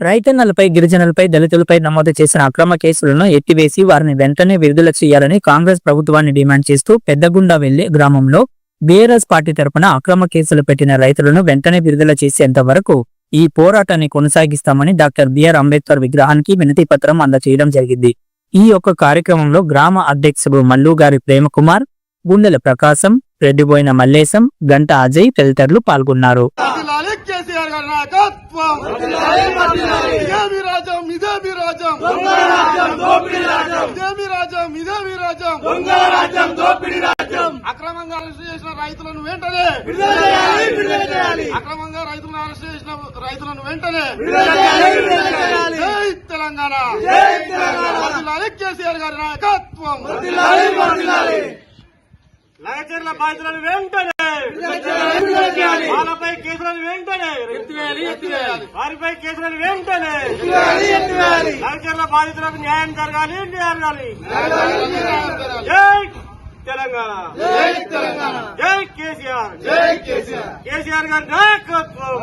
రైతన్నలపై గిరిజనులపై దళితులపై నమోదు చేసిన అక్రమ కేసులను ఎత్తివేసి వారిని వెంటనే విడుదల చేయాలని కాంగ్రెస్ ప్రభుత్వాన్ని డిమాండ్ చేస్తూ పెద్దగుండా వెళ్ళి గ్రామంలో బీఆర్ఎస్ పార్టీ తరపున అక్రమ కేసులు పెట్టిన రైతులను వెంటనే విడుదల చేసేంత వరకు ఈ పోరాటాన్ని కొనసాగిస్తామని డాక్టర్ బిఆర్ అంబేద్కర్ విగ్రహానికి వినతి పత్రం అందజేయడం జరిగింది. ఈ యొక్క కార్యక్రమంలో గ్రామ అధ్యక్షుడు మల్లుగారి ప్రేమకుమార్ గుండెల ప్రకాశం రెడ్డిబోయిన మల్లేశం గంట అజయ్ తదితరులు పాల్గొన్నారు. కేసీఆర్ గారి నాయకత్వం. ఇదే మీ రాజ్యం ఇదే మీ రాజ్యం. ఇదే మీ రాజ్యం ఇదే మీ రాజ్యం. అక్రమంగా అరెస్ట్ చేసిన రైతులను వెంటనే అక్రమంగా రైతులను అరెస్ట్ చేసిన రైతులను వెంటనే జై తెలంగాణ. కేసీఆర్ గారి నాయకత్వం. లగచర్ల బాధితులను వెంటనే కేసులను వెంటనే. వారిపై కేసులను వెంటనే. లగచర్ల బాధితులకు న్యాయం జరగాలి జరగాలి. జై తెలంగాణ. జై కేసీఆర్. జై కేసీఆర్. కేసీఆర్ గారి నాయకత్వం.